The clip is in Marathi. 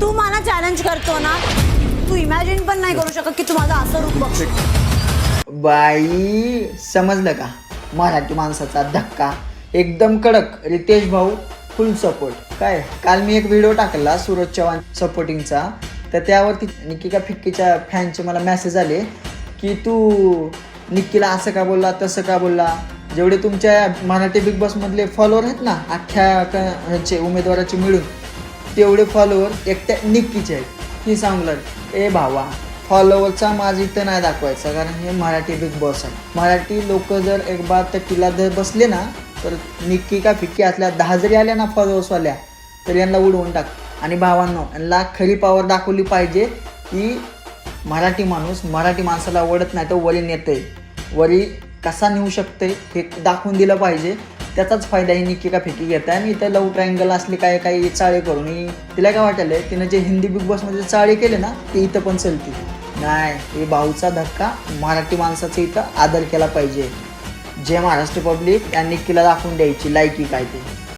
तू मला चॅलेंज करतो ना तू इमॅजिन पण नाही करू शकत की तू माझं असं रूप बघ बाई समजलं का? मराठी माणसाचा धक्का. एकदम कडक. रितेश भाऊ फुल सपोर्ट काय? काल मी एक व्हिडिओ टाकला सूरज चव्हाण सपोर्टिंगचा तर त्यावरती निकिका फिक्कीच्या फॅनचे मला मेसेज आले की तू निक्कीला असं का बोलला तसं का बोलला? जेवढे तुमच्या मराठी बिग बॉसमधले फॉलोअर आहेत ना अख्ख्या ह्याचे उमेदवाराचे मिळून तेवढे फॉलोअर एकट्या निक्कीचे आहेत. ही सांगलं ए भावा फॉलोअरचा माझ इथं नाही दाखवायचा कारण हे मराठी बिग बॉस आहे मराठी लोक जर एक बार त्या किल्ला जर बसले ना तर निक्की का फिक्की असल्या दहा जरी आल्या ना फॉलोअर्सवाल्या तर यांना उडवून टाक. आणि भावांनो यांना खरी पावर दाखवली पाहिजे की मराठी माणूस मराठी माणसाला आवडत नाही तर वरी नेते वरी कसा नेऊ शकते हे दाखवून दिलं पाहिजे. त्याचाच फायदा ही निक्की का फिकी घेत आहे. आणि इथं लव ट्रायंगल असले काय काही चाळे करून. तिला काय वाटायलंय तिनं जे हिंदी बिग बॉसमध्ये चाळे केले ना ते इथं पण चलतील. नाही हे भाऊचा धक्का मराठी माणसाचा इथं आदर केला पाहिजे. जे महाराष्ट्र पब्लिक या निक्कीला दाखवून द्यायची लायकी काय ते.